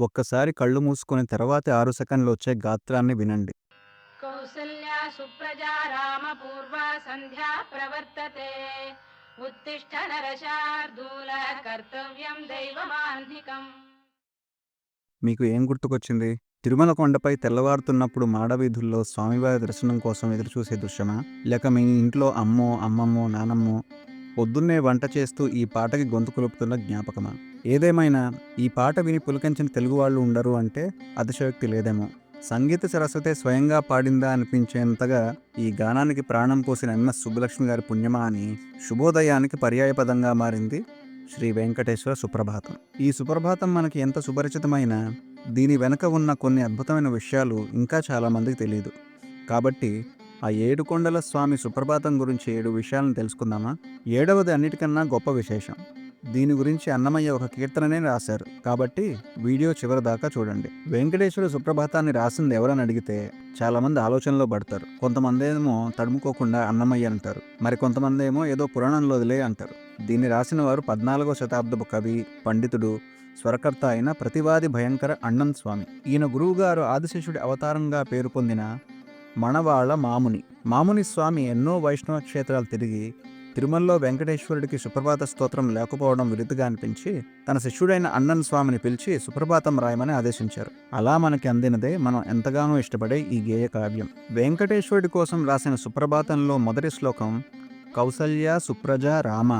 ఒక్కసారి కళ్ళు మూసుకొని తర్వాతి ఆరు సెకండ్లు వచ్చే గాత్రాన్ని వినండి. కౌసల్యా సుప్రజా రామపూర్వా సంధ్యా ప్రవర్తతే. ఉత్తిష్ట నరశార్దూల కర్తవ్యం దైవమాన్నికం మీకు ఏం గుర్తుకొచ్చింది? తిరుమల కొండపై తెల్లవారుతున్నప్పుడు మాడవీధుల్లో స్వామివారి దర్శనం కోసం ఎదురుచూసే దృశ్యమా? లేక మీ ఇంట్లో అమ్మో అమ్మమ్మో నానమ్మో పొద్దున్నే వంట చేస్తూ ఈ పాటకి గొంతు కొలుపుతున్న జ్ఞాపకమా? ఏదేమైనా ఈ పాట విని పులకించిన తెలుగు వాళ్ళు ఉండరు అంటే అతిశయోక్తి లేదేమో. సంగీత సరస్వతే స్వయంగా పాడిందా అనిపించేంతగా ఈ గానానికి ప్రాణం పోసిన ఎంఎస్ సుబ్బలక్ష్మి గారి పుణ్యమా అని శుభోదయానికి పర్యాయపదంగా మారింది శ్రీ వెంకటేశ్వర సుప్రభాతం. ఈ సుప్రభాతం మనకి ఎంత సుపరిచితమైన దీని వెనుక ఉన్న కొన్ని అద్భుతమైన విషయాలు ఇంకా చాలామందికి తెలియదు కాబట్టి ఆ ఏడుకొండల స్వామి సుప్రభాతం గురించి ఏడు విషయాలను తెలుసుకుందామా? ఏడవది అన్నిటికన్నా గొప్ప విశేషం. దీని గురించి అన్నమయ్య ఒక కీర్తననే రాశారు. కాబట్టి వీడియో చివరి దాకా చూడండి. వెంకటేశ్వర సుప్రభాతాన్ని రాసింది ఎవరని అడిగితే చాలామంది ఆలోచనలో పడతారు. కొంతమంది ఏమో తడుముకోకుండా అన్నమయ్య అంటారు. మరి కొంతమంది ఏమో ఏదో పురాణంలోదిలే అంటారు. దీన్ని రాసిన వారు పద్నాలుగో శతాబ్దపు కవి పండితుడు స్వరకర్త అయిన ప్రతివాది భయంకర అన్నం స్వామి. ఈయన గురువుగారు ఆదిశేషుడి అవతారంగా పేరు పొందిన మణవాళ మాముని. మాముని స్వామి ఎన్నో వైష్ణవ క్షేత్రాలు తిరిగి తిరుమలలో వెంకటేశ్వరుడికి సుప్రభాత స్తోత్రం లేకపోవడం విరుద్ధగా అనిపించి తన శిష్యుడైన అన్నన్ స్వామిని పిలిచి సుప్రభాతం రాయమని ఆదేశించారు. అలా మనకి అందినదే మనం ఎంతగానో ఇష్టపడే ఈ గేయ కావ్యం. వెంకటేశ్వరుడి కోసం రాసిన సుప్రభాతంలో మొదటి శ్లోకం కౌసల్య సుప్రజ రామ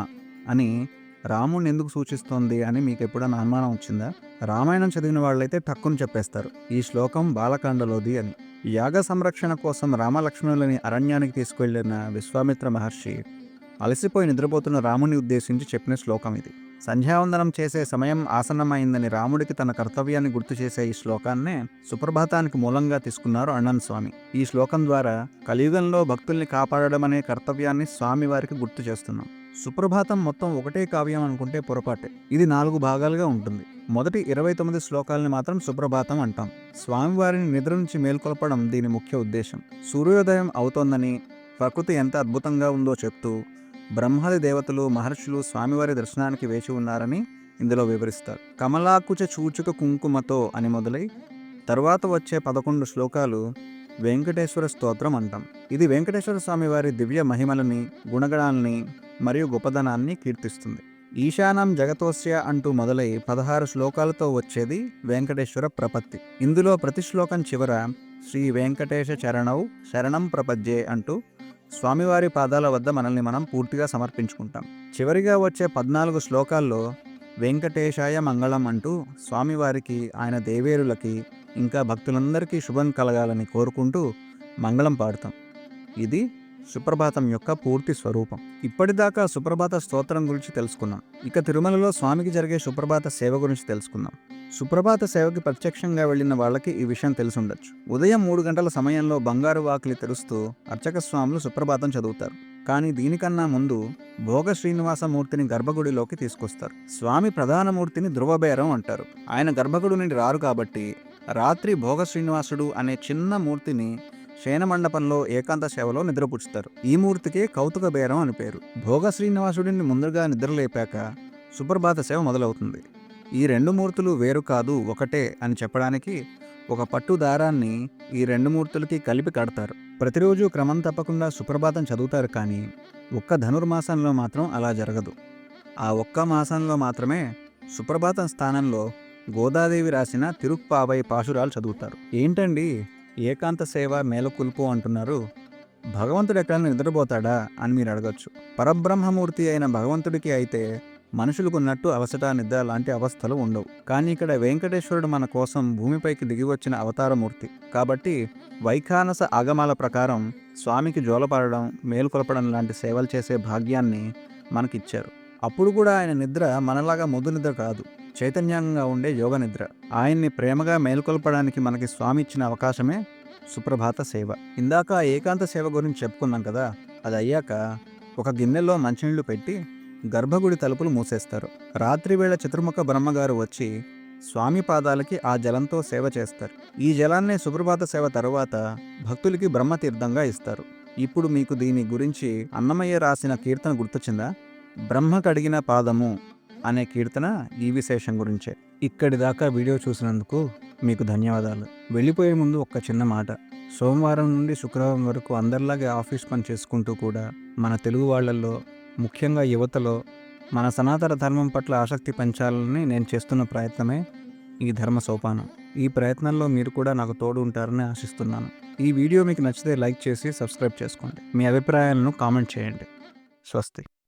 అని రాముణ్ణి ఎందుకు సూచిస్తోంది అని మీకు ఎప్పుడైనా అనుమానం వచ్చిందా? రామాయణం చదివిన వాళ్ళైతే టక్కును చెప్పేస్తారు ఈ శ్లోకం బాలకాండలోది అని. యాగ సంరక్షణ కోసం రామలక్ష్మణులని అరణ్యానికి తీసుకువెళ్ళిన విశ్వామిత్ర మహర్షి అలసిపోయి నిద్రపోతున్న రాముని ఉద్దేశించి చెప్పిన శ్లోకం ఇది. సంధ్యావందనం చేసే సమయం ఆసన్నమైందని రాముడికి తన కర్తవ్యాన్ని గుర్తు చేసే ఈ శ్లోకాన్నే సుప్రభాతానికి మూలంగా తీసుకున్నారు అಣ್ಣన్ స్వామి. ఈ శ్లోకం ద్వారా కలియుగంలో భక్తుల్ని కాపాడడం అనే కర్తవ్యాన్ని స్వామివారికి గుర్తు చేస్తున్నాం. సుప్రభాతం మొత్తం ఒకటే కావ్యం అనుకుంటే పొరపాటే. ఇది నాలుగు భాగాలుగా ఉంటుంది. మొదటి ఇరవై తొమ్మిది శ్లోకాలని మాత్రం సుప్రభాతం అంటాం. స్వామివారిని నిద్ర నుంచి మేల్కొల్పడం దీని ముఖ్య ఉద్దేశం. సూర్యోదయం అవుతోందని ప్రకృతి ఎంత అద్భుతంగా ఉందో చెప్తూ బ్రహ్మాది దేవతలు మహర్షులు స్వామివారి దర్శనానికి వేచి ఉన్నారని ఇందులో వివరిస్తారు. కమలాకుచ చూచుక కుంకుమతో అని మొదలై తర్వాత వచ్చే పదకొండు శ్లోకాలు వెంకటేశ్వర స్తోత్రం అంటాం. ఇది వెంకటేశ్వర స్వామి వారి దివ్య మహిమలని గుణగణాలని మరియు గొప్పదనాన్ని కీర్తిస్తుంది. ఈశానం జగతోస్య అంటూ మొదలై పదహారు శ్లోకాలతో వచ్చేది వెంకటేశ్వర ప్రపత్తి. ఇందులో ప్రతి శ్లోకం చివర శ్రీ వెంకటేశ చరణౌ శరణం ప్రపద్యే అంటూ స్వామివారి పాదాల వద్ద మనల్ని మనం పూర్తిగా సమర్పించుకుంటాం. చివరిగా వచ్చే పద్నాలుగు శ్లోకాల్లో వెంకటేశాయ మంగళం అంటూ స్వామివారికి ఆయన దేవేరులకి ఇంకా భక్తులందరికీ శుభం కలగాలని కోరుకుంటూ మంగళం పాడతాం. ఇది సుప్రభాతం యొక్క పూర్తి స్వరూపం. ఇప్పటిదాకా సుప్రభాత స్తోత్రం గురించి తెలుసుకున్నాం. ఇక తిరుమలలో స్వామికి జరిగే సుప్రభాత సేవ గురించి తెలుసుకుందాం. సుప్రభాత సేవకి ప్రత్యక్షంగా వెళ్ళిన వాళ్ళకి ఈ విషయం తెలిసుండొచ్చు. ఉదయం మూడు గంటల సమయంలో బంగారు వాకిలి తెరుస్తూ అర్చక స్వాములు సుప్రభాతం చదువుతారు. కానీ దీనికన్నా ముందు భోగ శ్రీనివాస మూర్తిని గర్భగుడిలోకి తీసుకొస్తారు. స్వామి ప్రధాన మూర్తిని ధ్రువబేరం అంటారు. ఆయన గర్భగుడి నుండి రారు కాబట్టి రాత్రి భోగ శ్రీనివాసుడు అనే చిన్న మూర్తిని శయన మండపంలో ఏకాంత సేవలో నిద్రపుచ్చుతారు. ఈ మూర్తికే కౌతుక బేరం అని పేరు. భోగ శ్రీనివాసుడిని ముందుగా నిద్రలేపాక సుప్రభాత సేవ మొదలవుతుంది. ఈ రెండు మూర్తులు వేరు కాదు ఒకటే అని చెప్పడానికి ఒక పట్టు దారాన్ని ఈ రెండు మూర్తులకి కలిపి కడతారు. ప్రతిరోజు క్రమం తప్పకుండా సుప్రభాతం చదువుతారు కానీ ఒక్క ధనుర్మాసంలో మాత్రం అలా జరగదు. ఆ ఒక్క మాసంలో మాత్రమే సుప్రభాతం స్థానంలో గోదాదేవి రాసిన తిరుప్పావై పాశురాలు చదువుతారు. ఏంటండి? ఏకాంత సేవ మేలకొల్పు అంటున్నారు. భగవంతుడు ఎక్కడైనా నిద్రపోతాడా అని మీరు అడగచ్చు. పరబ్రహ్మమూర్తి అయిన భగవంతుడికి అయితే మనుషులకు ఉన్నట్టు అలసట నిద్ర లాంటి అవస్థలు ఉండవు. కానీ ఇక్కడ వెంకటేశ్వరుడు మన కోసం భూమిపైకి దిగివచ్చిన అవతారమూర్తి. కాబట్టి వైఖానస ఆగమాల ప్రకారం స్వామికి జోలపడడం మేలుకొలపడం లాంటి సేవలు చేసే భాగ్యాన్ని మనకిచ్చారు. అప్పుడు కూడా ఆయన నిద్ర మనలాగా ముద్దు నిద్ర కాదు. చైతన్యంగా ఉండే యోగ నిద్ర. ఆయన్ని ప్రేమగా మేల్కొల్పడానికి మనకి స్వామి ఇచ్చిన అవకాశమే సుప్రభాత సేవ. ఇందాక ఏకాంత సేవ గురించి చెప్పుకున్నాం కదా అది అయ్యాక ఒక గిన్నెలో మంచినీళ్ళు పెట్టి గర్భగుడి తలుపులు మూసేస్తారు. రాత్రివేళ చతుర్ముఖ బ్రహ్మగారు వచ్చి స్వామి పాదాలకి ఆ జలంతో సేవ చేస్తారు. ఈ జలాన్ని సుప్రభాత సేవ తరువాత భక్తులకి బ్రహ్మతీర్థంగా ఇస్తారు. ఇప్పుడు మీకు దీని గురించి అన్నమయ్య రాసిన కీర్తన గుర్తొచ్చిందా? బ్రహ్మ కడిగిన పాదము అనే కీర్తన ఈ విశేషం గురించే. ఇక్కడి దాకా వీడియో చూసినందుకు మీకు ధన్యవాదాలు. వెళ్ళిపోయే ముందు ఒక్క చిన్న మాట. సోమవారం నుండి శుక్రవారం వరకు అందరిలాగే ఆఫీస్ పని చేసుకుంటూ కూడా మన తెలుగు వాళ్ళల్లో ముఖ్యంగా యువతలో మన సనాతన ధర్మం పట్ల ఆసక్తి పెంచాలని నేను చేస్తున్న ప్రయత్నమే ఈ ధర్మ సోపానం. ఈ ప్రయత్నంలో మీరు కూడా నాకు తోడు ఉంటారని ఆశిస్తున్నాను. ఈ వీడియో మీకు నచ్చితే లైక్ చేసి సబ్స్క్రైబ్ చేసుకోండి. మీ అభిప్రాయాలను కామెంట్ చేయండి. స్వస్తి.